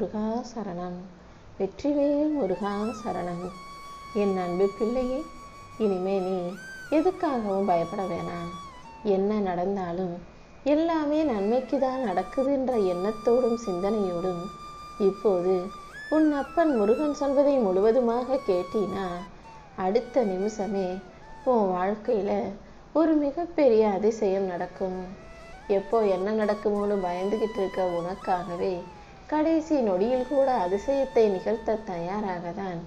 முருகா சரணம். வெற்றிவேல் முருகா சரணம். என் அன்பு பிள்ளையே இனிமே நீ எதுக்காகவும் பயப்பட வேணாம் என்ன நடந்தாலும் எல்லாமே நன்மைக்கு தான் நடக்குதுன்ற எண்ணத்தோடும் சிந்தனையோடும் இப்போது உன் அப்பன் முருகன் சொல்வதை முழுவதுமாக கேட்டீனா அடுத்த நிமிஷமே உன் வாழ்க்கையில் ஒரு மிகப்பெரிய அதிசயம் நடக்கும். எப்போ என்ன நடக்குமோன்னு பயந்துகிட்டு இருக்க உனக்காகவே கடைசி நொடியில் கூட அதிசயத்தை நிகழ்த்த தயாராக தான்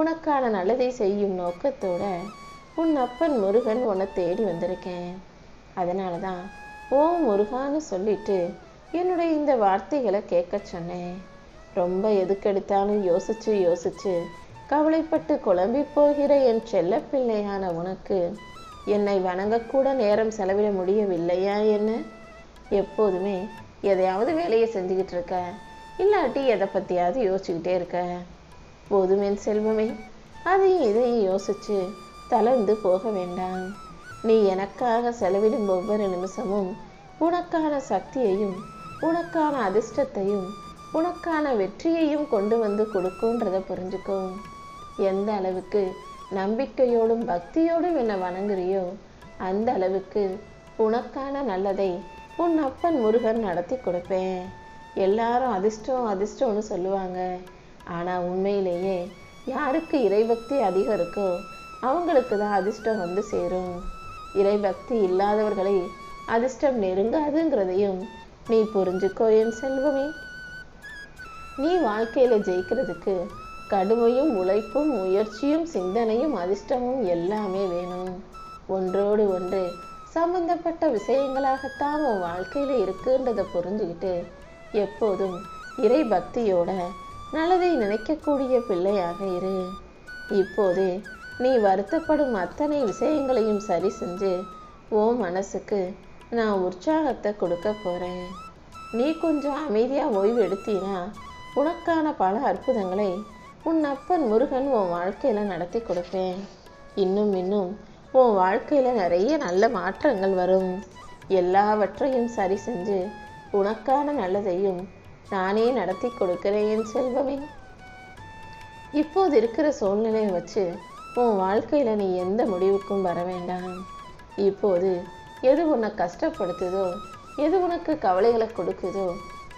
உனக்கான நல்லதை செய்யும் நோக்கத்தோட உன் அப்பன் முருகன் உன்னை தேடி வந்திருக்கேன். அதனால தான் ஓ முருகான்னு சொல்லிட்டு என்னுடைய இந்த வார்த்தைகளை கேட்க சொன்னேன். ரொம்ப எதுக்கெடுத்தாலும் யோசிச்சு யோசிச்சு கவலைப்பட்டு குழம்பி போகிற என் செல்ல பிள்ளையான உனக்கு என்னை வணங்கக்கூட நேரம் செலவிட முடியவில்லையா என்ன? எப்போதுமே எதையாவது வேலையை செஞ்சுக்கிட்டு இருக்க. இல்லாட்டி எதை பற்றியாவது யோசிச்சுக்கிட்டே இருக்க. போதும் என் செல்வமே. அதையும் இதையும் யோசிச்சு தளர்ந்து போக வேண்டாம். நீ எனக்காக செலவிடும் ஒவ்வொரு நிமிஷமும் உனக்கான சக்தியையும் உனக்கான அதிர்ஷ்டத்தையும் உனக்கான வெற்றியையும் கொண்டு வந்து கொடுக்குன்றத புரிஞ்சுக்கோ. எந்த அளவுக்கு நம்பிக்கையோடும் பக்தியோடும் என்னை வணங்குறியோ அந்த அளவுக்கு உனக்கான நல்லதை உன் அப்பன் முருகன் நடத்தி கொடுப்பேன். எல்லாரும் அதிர்ஷ்டம் அதிர்ஷ்டம்னு சொல்லுவாங்க. ஆனால் உண்மையிலேயே யாருக்கு இறைபக்தி அதிகம் இருக்கோ அவங்களுக்கு தான் அதிர்ஷ்டம் வந்து சேரும். இறைபக்தி இல்லாதவர்களை அதிர்ஷ்டம் நெருங்காதுங்கிறதையும் நீ புரிஞ்சுக்கோ என் செல்வமே. நீ வாழ்க்கையில ஜெயிக்கிறதுக்கு கடுமையும் உழைப்பும் முயற்சியும் சிந்தனையும் அதிர்ஷ்டமும் எல்லாமே வேணும். ஒன்றோடு ஒன்று சம்பந்தப்பட்ட விஷயங்களாகத்தான் உன் வாழ்க்கையில இருக்குன்றதை புரிஞ்சுக்கிட்டு எப்போதும் இறை பக்தியோட நல்லதை நினைக்கக்கூடிய பிள்ளையாக இரு. இப்போது நீ வருத்தப்படும் அத்தனை விஷயங்களையும் சரி செஞ்சு ஓ மனசுக்கு நான் உற்சாகத்தை கொடுக்க போறேன். நீ கொஞ்சம் அமைதியாக ஓய்வு எடுத்தீனா உனக்கான பல அற்புதங்களை உன் அப்பன் முருகன் உன் வாழ்க்கையில் நடத்தி கொடுப்பேன். இன்னும் இன்னும் உன் வாழ்க்கையில் நிறைய நல்ல மாற்றங்கள் வரும். எல்லாவற்றையும் சரி செஞ்சு உனக்கான நல்லதையும் நானே நடத்தி கொடுக்கிறேன் என் செல்வமே. இப்போது இருக்கிற சூழ்நிலையை வச்சு உன் வாழ்க்கையில் நீ எந்த முடிவுக்கும் வர வேண்டாம். இப்போது எது உன்னை கஷ்டப்படுத்துதோ எது உனக்கு கவலைகளை கொடுக்குதோ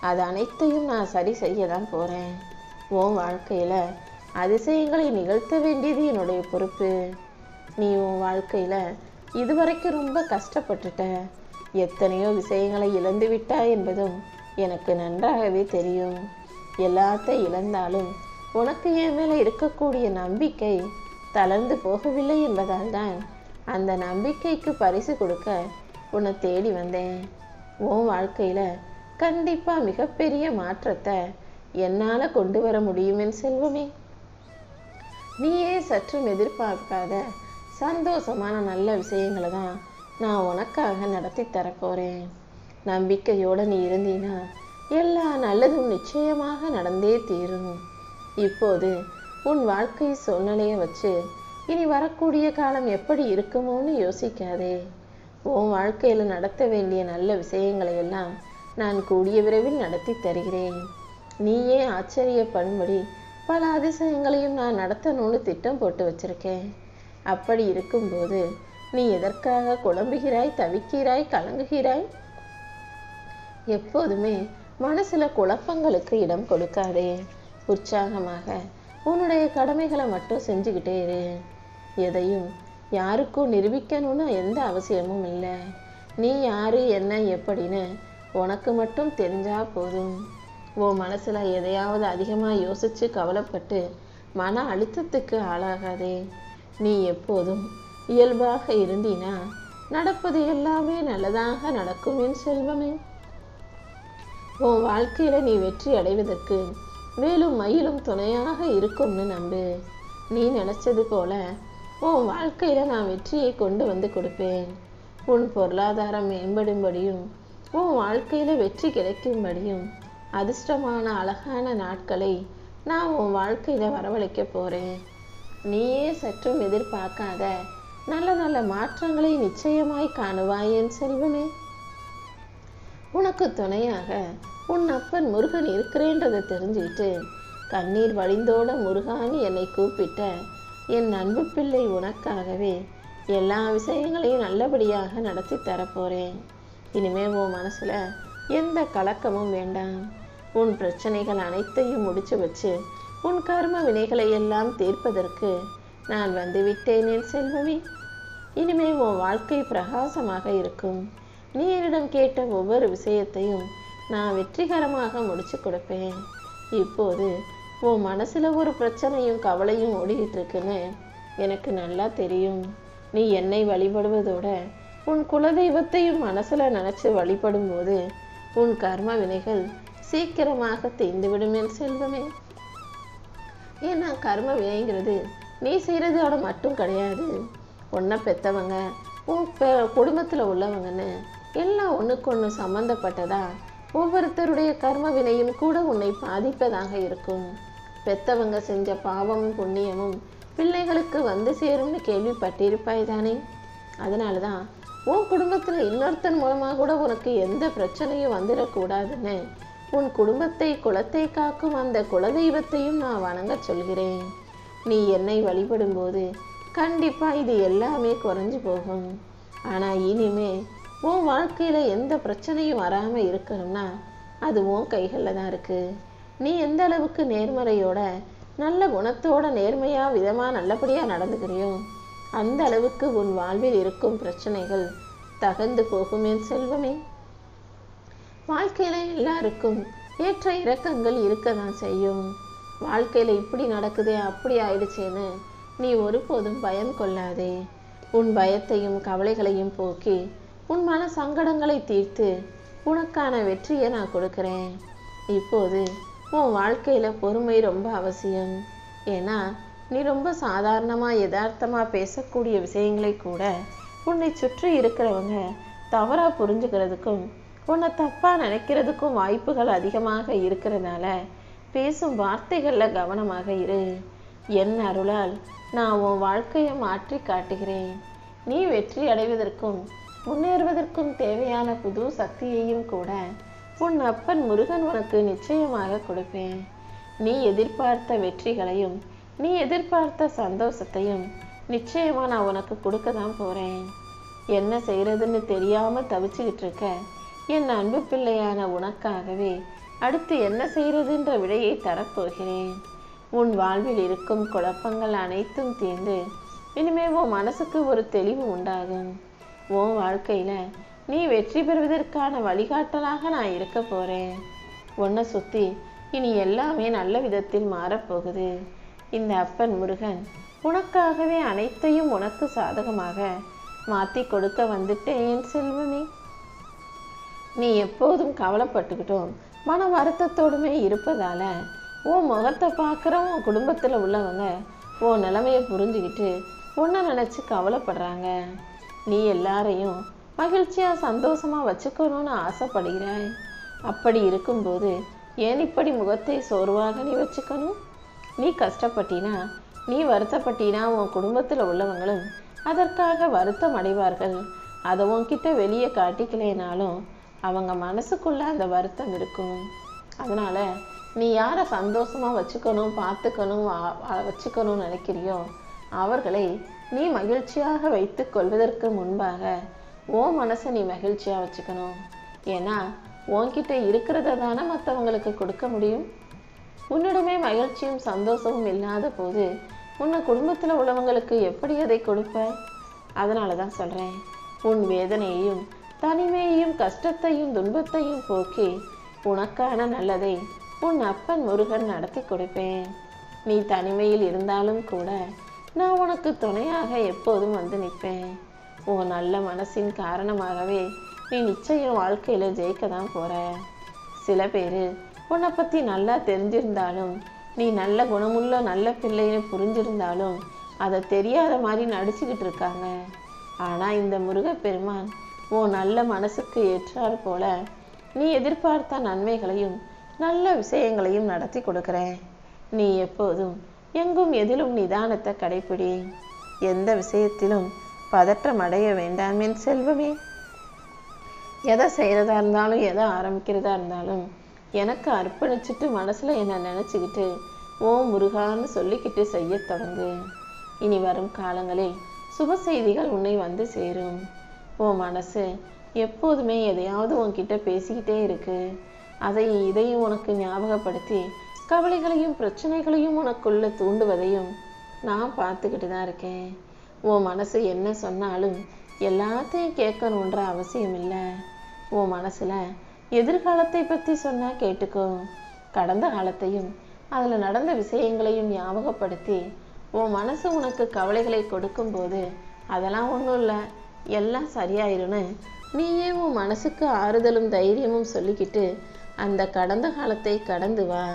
அது அனைத்தையும் நான் சரி செய்ய தான் போகிறேன் உன் வாழ்க்கையில் அதிசயங்களை நிகழ்த்த வேண்டியது என்னுடைய பொறுப்பு. நீ உன் வாழ்க்கையில் இதுவரைக்கும் ரொம்ப கஷ்டப்பட்டுட்ட. எத்தனையோ விஷயங்களை இழந்து விட்டாய் என்பதும் எனக்கு நன்றாகவே தெரியும். எல்லாத்தை இழந்தாலும் உனக்கு என் மேலே இருக்கக்கூடிய நம்பிக்கை தளர்ந்து போகவில்லை என்பதால் தான் அந்த நம்பிக்கைக்கு பரிசு கொடுக்க உன்னை தேடி வந்தேன். உன் வாழ்க்கையில் கண்டிப்பாக மிகப்பெரிய மாற்றத்தை என்னால் கொண்டு வர முடியுமென் செல்வமே. நீயே சற்றும் எதிர்பார்க்காத சந்தோஷமான நல்ல விஷயங்களை தான் நான் உனக்காக நடத்தி தரப்போகிறேன் நம்பிக்கையோடு நீ இருந்தீனா எல்லா நல்லதும் நிச்சயமாக நடந்தே தீரும். இப்போது உன் வாழ்க்கை சூழ்நிலையை வச்சு இனி வரக்கூடிய காலம் எப்படி இருக்குமோன்னு யோசிக்காதே. உன் வாழ்க்கையில் நடத்த வேண்டிய நல்ல விஷயங்களை எல்லாம் நான் கூடிய விரைவில் நடத்தி தருகிறேன். நீயே ஆச்சரியப்படும்படி பல அதிசயங்களையும் நான் நடத்தணும்னு திட்டம் போட்டு வச்சிருக்கேன். அப்படி இருக்கும்போது நீ எதற்காக குழம்புகிறாய் தவிக்கிறாய் கலங்குகிறாய்? எப்போதுமே மனசுல குழப்பங்களுக்கு இடம் கொடுக்காதே. உற்சாகமாக உன்னுடைய கடமைகளை மட்டும் செஞ்சுக்கிட்டே இரு. எதையும் யாருக்கும் நிரூபிக்கணும்னு எந்த அவசியமும் இல்லை. நீ யாரு என்ன எப்படின்னு உனக்கு மட்டும் தெரிஞ்சா போதும். உன் மனசுல எதையாவது அதிகமாக யோசிச்சு கவலைப்பட்டு மன அழுத்தத்துக்கு ஆளாகாதே. நீ எப்போதும் இயல்பாக இருந்தினா நடப்பது எல்லாமே நல்லதாக நடக்கும் என் செல்வமே. உன் வாழ்க்கையில நீ வெற்றி அடைவதற்கு மேலும் மயிலும் துணையாக இருக்கும்னு நம்பு. நீ நினைச்சது போல உன் வாழ்க்கையில நான் வெற்றியை கொண்டு வந்து கொடுப்பேன். உன் பொருளாதாரம் மேம்படும்படியும் உன் வாழ்க்கையில வெற்றி கிடைக்கும்படியும் அதிர்ஷ்டமான அழகான நாட்களை நான் உன் வாழ்க்கையில வரவழைக்க போறேன். நீயே சற்றும் எதிர்பார்க்காத நல்ல நல்ல மாற்றங்களை நிச்சயமாய் காணுவாய் என் செல்வமே. உனக்கு துணையாக உன் அப்பன் முருகன் இருக்கிறேன்றதை தெரிஞ்சுக்கிட்டு கண்ணீர் வழிந்தோட முருகான்னு என்னை கூப்பிட்ட என் அன்பு பிள்ளை உனக்காகவே எல்லா விஷயங்களையும் நல்லபடியாக நடத்தி தரப்போறேன். இனிமே உன் மனசுல எந்த கலக்கமும் வேண்டாம். உன் பிரச்சனைகள் அனைத்தையும் முடிச்சு வச்சு உன் கர்ம வினைகளை எல்லாம் தீர்ப்பதற்கு நான் வந்து விட்டேன் செல்வமே. இனிமே உன் வாழ்க்கை பிரகாசமாக இருக்கும். நீ என்னிடம் கேட்ட ஒவ்வொரு விஷயத்தையும் நான் வெற்றிகரமாக முடிச்சு கொடுப்பேன். இப்போது உன் மனசுல ஒரு பிரச்சனையும் கவலையும் ஓடிக்கிட்டு இருக்குன்னு எனக்கு நல்லா தெரியும். நீ என்னை வழிபடுவதோட உன் குலதெய்வத்தையும் மனசுல நினைச்சு வழிபடும் போது உன் கர்ம வினைகள் சீக்கிரமாக தீர்ந்துவிடும் என் செல்வமே. ஏன்னா கர்ம வினைங்கிறது நீ செய்கிறதோட மட்டும் கிடையாது. ஒன்றை பெற்றவங்க உன் குடும்பத்தில் உள்ளவங்கன்னு எல்லாம் ஒன்றுக்கு ஒன்று சம்மந்தப்பட்டதா ஒவ்வொருத்தருடைய கர்ம வினையும் கூட உன்னை பாதிப்பதாக இருக்கும். பெத்தவங்க செஞ்ச பாவமும் புண்ணியமும் பிள்ளைகளுக்கு வந்து சேரும்னு கேள்விப்பட்டிருப்பாய் தானே அதனால தான் உன் குடும்பத்தில் இன்னொருத்தன் மூலமாக கூட உனக்கு எந்த பிரச்சனையும் வந்துடக்கூடாதுன்னு உன் குடும்பத்தை குலத்தை காக்கும் அந்த குலதெய்வத்தையும் நான் வணங்க சொல்கிறேன். நீ என்னை வழிபடும்போது கண்டிப்பாக இது எல்லாமே குறைஞ்சி போகும். ஆனால் இனிமே உன் வாழ்க்கையில் எந்த பிரச்சனையும் வராமல் இருக்கணும்னா அது உன் கைகளில் தான் இருக்கு. நீ எந்த அளவுக்கு நேர்மறையோட நல்ல குணத்தோட நேர்மையாக விதமாக நல்லபடியாக நடந்துக்கிறியோ அந்த அளவுக்கு உன் வாழ்வில் இருக்கும் பிரச்சனைகள் தகர்ந்து போகுமே செல்வமே. வாழ்க்கையில் எல்லாருக்கும் ஏற்ற இறக்கங்கள் இருக்க தான் செய்யும். வாழ்க்கையில் இப்படி நடக்குதே அப்படி ஆயிடுச்சேன்னு நீ ஒருபோதும் பயம் கொள்ளாதே. உன் பயத்தையும் கவலைகளையும் போக்கி உன் மன சங்கடங்களை தீர்த்து உனக்கான வெற்றியை நான் கொடுக்குறேன். இப்போது உன் வாழ்க்கையில் பொறுமை ரொம்ப அவசியம். ஏன்னா நீ ரொம்ப சாதாரணமாக யதார்த்தமாக பேசக்கூடிய விஷயங்களை கூட உன்னை சுற்றி இருக்கிறவங்க தவறாக புரிஞ்சுக்கிறதுக்கும் உன்னை தப்பாக நினைக்கிறதுக்கும் வாய்ப்புகள் அதிகமாக இருக்கிறதுனால பேசும் வார்த்தைகளில் கவனமாக இரு. என் அருளால் நான் உன் வாழ்க்கையை மாற்றி காட்டுகிறேன். நீ வெற்றி அடைவதற்கும் முன்னேறுவதற்கும் தேவையான புது சக்தியையும் கூட உன் அப்பன் முருகன் உனக்கு நிச்சயமாக கொடுப்பேன். நீ எதிர்பார்த்த வெற்றிகளையும் நீ எதிர்பார்த்த சந்தோஷத்தையும் நிச்சயமாக நான் உனக்கு கொடுக்க தான் போகிறேன் என்ன செய்கிறதுன்னு தெரியாமல் தவிச்சுக்கிட்டு இருக்க என் அன்பு பிள்ளையான உனக்காகவே அடுத்து என்ன செய்கிறதுன்ற விடையை தரப்போகிறேன். உன் வாழ்வில் இருக்கும் குழப்பங்கள் அனைத்தும் தீர்ந்து இனிமே உன் மனசுக்கு ஒரு தெளிவு உண்டாகும். உன் வாழ்க்கையில நீ வெற்றி பெறுவதற்கான வழிகாட்டலாக நான் இருக்க போறேன். உன்னை சுத்தி இனி எல்லாமே நல்ல விதத்தில் மாறப்போகுது. இந்த அப்பன் முருகன் உனக்காகவே அனைத்தையும் உனக்கு சாதகமாக மாற்றி கொடுக்க வந்துட்டேன் செல்வமே. நீ எப்போதும் கவலைப்பட்டுக்கிட்டோம். மன வருத்தத்தோடுமே இருப்பதால உன் முகத்தை பார்க்குற உன் குடும்பத்தில் உள்ளவங்க உன் நிலைமையை புரிஞ்சுக்கிட்டு உன்னை நினச்சி கவலைப்படுறாங்க. நீ எல்லாரையும் மகிழ்ச்சியாக சந்தோஷமாக வச்சுக்கணும்னு ஆசைப்படுகிறாய். அப்படி இருக்கும்போது ஏன் இப்படி முகத்தை சோர்வாக நீ வச்சுக்கணும்? நீ கஷ்டப்பட்டினா நீ வருத்தப்பட்டினா உன் குடும்பத்தில் உள்ளவங்களும் அதற்காக வருத்தம் அடைவார்கள். அதை உன்கிட்ட வெளியே காட்டிக்கலைனாலும் அவங்க மனசுக்குள்ள அந்த வருத்தம் இருக்கும். அதனால நீ யாரை சந்தோஷமா வச்சுக்கணும் பார்த்துக்கணும் வச்சுக்கணும்னு நினைக்கிறியோ அவர்களை நீ மகிழ்ச்சியாக வைத்து கொள்வதற்கு முன்பாக உன் மனசை நீ மகிழ்ச்சியாக வச்சுக்கணும். ஏன்னா உன்கிட்ட இருக்கிறத தானே மற்றவங்களுக்கு கொடுக்க முடியும். உன்னிடமே மகிழ்ச்சியும் சந்தோஷமும் இல்லாத போது உன்னை குடும்பத்தில் உள்ளவங்களுக்கு எப்படி அதை கொடுப்ப? அதனால தான் சொல்கிறேன் உன் வேதனையையும் தனிமையையும் கஷ்டத்தையும் துன்பத்தையும் போக்கி உனக்கான நல்லதை உன் அப்பன் முருகன் நடத்தி கொடுப்பேன். நீ தனிமையில் இருந்தாலும் கூட நான் உனக்கு துணையாக எப்போதும் வந்து நிற்பேன். உன் நல்ல மனசின் காரணமாகவே நீ நிச்சயம் வாழ்க்கையில் ஜெயிக்க தான் போகிற சில பேர் உன்னை பற்றி நல்லா தெரிஞ்சிருந்தாலும் நீ நல்ல குணமுள்ள நல்ல பிள்ளைன்னு புரிஞ்சிருந்தாலும் அதை தெரியாத மாதிரி நடிச்சுக்கிட்டு இருக்காங்க. ஆனால் இந்த முருகப்பெருமான் உன் நல்ல மனசுக்கு ஏற்றாற் போல நீ எதிர்பார்த்த நன்மைகளையும் நல்ல விஷயங்களையும் நடத்தி கொடுக்கிறேன். நீ எப்போதும் எங்கும் எதிலும் நிதானத்தை கடைப்பிடி. எந்த விஷயத்திலும் பதற்றம் அடைய வேண்டாம் என் செல்வமே. எதை செய்கிறதா இருந்தாலும் எதை ஆரம்பிக்கிறதா இருந்தாலும் எனக்கு அர்ப்பணிச்சுட்டு மனசுல என்ன நினச்சிக்கிட்டு ஓ முருகான்னு சொல்லிக்கிட்டு செய்யத் தொடங்கு. இனி வரும் காலங்களில் சுப செய்திகள் உன்னை வந்து சேரும். உன் மனசு எப்போதுமே எதையாவது உன்கிட்ட பேசிக்கிட்டே இருக்கு. அதையும் இதையும் உனக்கு ஞாபகப்படுத்தி கவலைகளையும் பிரச்சனைகளையும் உனக்குள்ள தூண்டுவதையும் நான் பார்த்துக்கிட்டு தான் இருக்கேன். உன் மனசு என்ன சொன்னாலும் எல்லாத்தையும் கேட்கணுன்ற அவசியம் இல்லை. உன் மனசில் எதிர்காலத்தை பற்றி சொன்னால் கேட்டுக்கோ. கடந்த காலத்தையும் அதில் நடந்த விஷயங்களையும் ஞாபகப்படுத்தி உன் மனசு உனக்கு கவலைகளை கொடுக்கும்போது அதெல்லாம் ஒன்றும் இல்லை. எல்லாம் சரியாயிரும்னு நீயே உன் மனசுக்கு ஆறுதலும் தைரியமும் சொல்லிக்கிட்டு அந்த கடந்த காலத்தை கடந்து வா.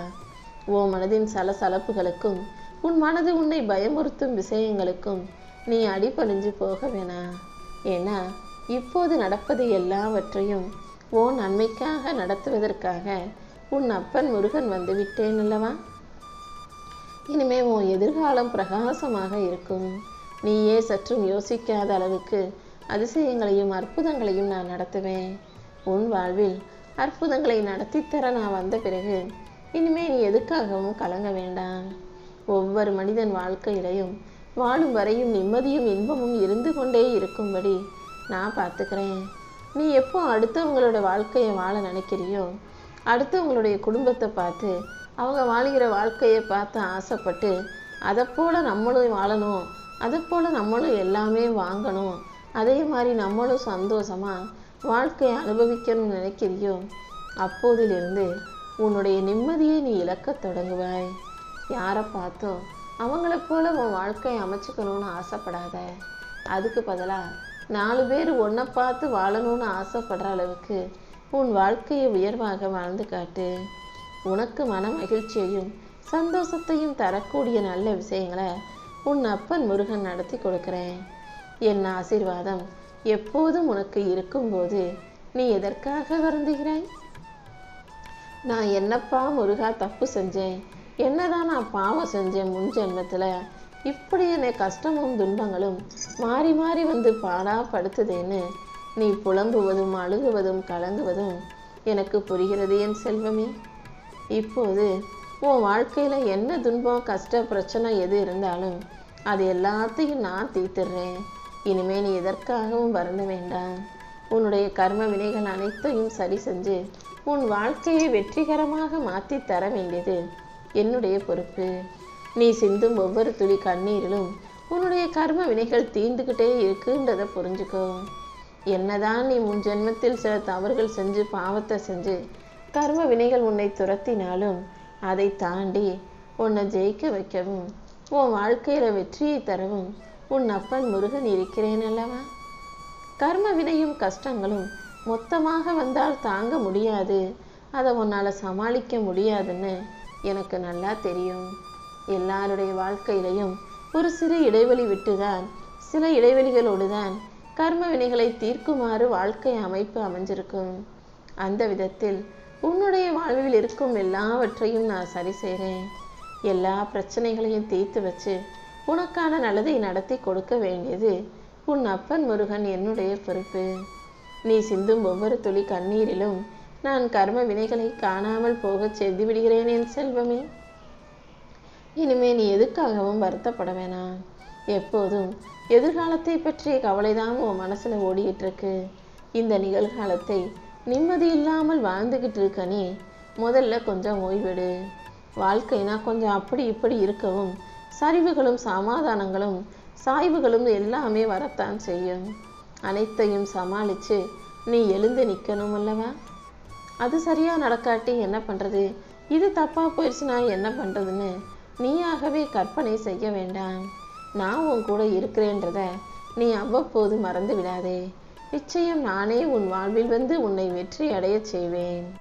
உன் மனதின் சலசலப்புகளுக்கும் உன் மனது உன்னை பயமுறுத்தும் விஷயங்களுக்கும் நீ அடிப்பணிஞ்சு போக வேணாம் ஏன்னா இப்போது நடப்பது எல்லாவற்றையும் ஓ நன்மைக்காக நடத்துவதற்காக உன் அப்பன் முருகன் வந்துவிட்டேன் அல்லவா? இனிமே உன் எதிர்காலம் பிரகாசமாக இருக்கும். நீயே சற்றும் யோசிக்காத அளவுக்கு அதிசயங்களையும் அற்புதங்களையும் நான் நடத்துவேன். உன் வாழ்வில் அற்புதங்களை நடத்தித்தர நான் வந்த பிறகு இனிமே நீ எதுக்காகவும் கலங்க வேண்டாம். ஒவ்வொரு மனிதன் வாழ்க்கையிலையும் வாழும் வரையும் நிம்மதியும் இன்பமும் இருந்து கொண்டே இருக்கும்படி நான் பார்த்துக்கிறேன். நீ எப்போ அடுத்தவங்களோட வாழ்க்கையை வாழ நினைக்கிறியோ அடுத்தவங்களுடைய குடும்பத்தை பார்த்து அவங்க வாழ்கிற வாழ்க்கையை பார்த்து ஆசைப்பட்டு அதை போல் நம்மளும் வாழணும் அதை போல் நம்மளும் எல்லாமே வாங்கணும் அதே மாதிரி நம்மளும் சந்தோஷமாக வாழ்க்கையை அனுபவிக்கணும்னு நினைக்கிறியோ அப்போதிலிருந்து உன்னுடைய நிம்மதியை நீ இழக்கத் தொடங்குவாய். யாரை பார்த்தோ அவங்கள போல உன் வாழ்க்கையை அமைச்சுக்கணும்னு ஆசைப்படாத. அதுக்கு பதிலாக நாலு பேர் ஒன்றை பார்த்து வாழணும்னு ஆசைப்படுற அளவுக்கு உன் வாழ்க்கையை உயர்வாக வாழ்ந்து காட்டு. உனக்கு மன மகிழ்ச்சியையும் சந்தோஷத்தையும் தரக்கூடிய நல்ல விஷயங்களை உன் அப்பன் முருகன் நடத்தி கொடுக்குறேன். என் ஆசீர்வாதம் எப்போதும் உனக்கு இருக்கும்போது நீ எதற்காக வருந்துகிறாய்? நான் என்னப்பா முருகா தப்பு செஞ்சேன்? என்னதான் நான் பாவம் செஞ்சேன் முன் ஜென்மத்தில்? இப்படி என்னை கஷ்டமும் துன்பங்களும் மாறி மாறி வந்து பாடா படுத்துதேன்னு நீ புலம்புவதும் அழுகுவதும் கலங்குவதும் எனக்கு புரிகிறது என் செல்வமே. இப்போது உன் வாழ்க்கையில் என்ன துன்பம் கஷ்ட பிரச்சனை எது இருந்தாலும் அது எல்லாத்தையும் நான் தீர்த்துடுறேன். இனிமேல் நீ எதற்காகவும் வருந்த வேண்டாம். உன்னுடைய கர்ம வினைகள் அனைத்தையும் சரி செஞ்சு உன் வாழ்க்கையை வெற்றிகரமாக மாற்றி தர வேண்டியது என்னுடைய பொறுப்பு. நீ சிந்தும் ஒவ்வொரு துளி கண்ணீரிலும் உன்னுடைய கர்ம வினைகள் தீண்டுக்கிட்டே இருக்குன்றதை புரிஞ்சுக்கோ. என்னதான் நீ உன் ஜென்மத்தில் சில தவறுகள் செஞ்சு பாவத்தை செஞ்சு கர்ம வினைகள் உன்னை துரத்தினாலும் அதை தாண்டி உன்னை ஜெயிக்க வைக்கவும் உன் வாழ்க்கையில வெற்றியை தரவும் உன் அப்பன் முருகன் இருக்கிறேன் அல்லவா? கர்ம வினையும் கஷ்டங்களும் மொத்தமாக வந்தால் தாங்க முடியாது. அதை உன்னால் சமாளிக்க முடியாதுன்னு எனக்கு நல்லா தெரியும். எல்லாருடைய வாழ்க்கையிலையும் ஒரு சிறு இடைவெளி விட்டுதான் சில இடைவெளிகளோடு தான் கர்ம வினைகளை தீர்க்குமாறு வாழ்க்கை அமைப்பு அமைஞ்சிருக்கும். அந்த விதத்தில் உன்னுடைய வாழ்வில் இருக்கும் எல்லாவற்றையும் நான் சரி செய்கிறேன் எல்லா பிரச்சனைகளையும் தீர்த்து வச்சு உனக்கான நல்லதை நடத்தி கொடுக்க வேண்டியது உன் அப்பன் முருகன் என்னுடைய பொறுப்பு. நீ சிந்தும் ஒவ்வொரு துளி கண்ணீரிலும் நான் கர்ம வினைகளை காணாமல் போகச் செய்து விடுகிறேன் என் செல்வமே. இனிமே நீ எதுக்காகவும் வருத்தப்பட வேணாம். எப்போதும் எதிர்காலத்தை பற்றிய கவலைதான் உன் மனசுல ஓடிக்கிட்டு இருக்கு இந்த நிகழ்காலத்தை நிம்மதி இல்லாமல் வாழ்ந்துகிட்டு இருக்க நீ முதல்ல கொஞ்சம் ஓய்வெடு. வாழ்க்கைனா கொஞ்சம் அப்படி இப்படி இருக்கவும் சரிவுகளும் சமாதானங்களும் சாய்வுகளும் எல்லாமே வரத்தான் செய்யும். அனைத்தையும் சமாளிச்சு நீ எழுந்து நிற்கணும் அல்லவா? அது சரியா நடக்காட்டி என்ன பண்றது? இது தப்பாக போயிடுச்சுன்னா என்ன பண்றதுன்னு நீயாகவே கற்பனை செய்ய வேண்டாம். நான் உன் கூட இருக்கிறேன்றத நீ அவ்வப்போது மறந்து விடாதே. நிச்சயம் நானே உன் வாழ்வில் வந்து உன்னை வெற்றி அடையச் செய்வேன்.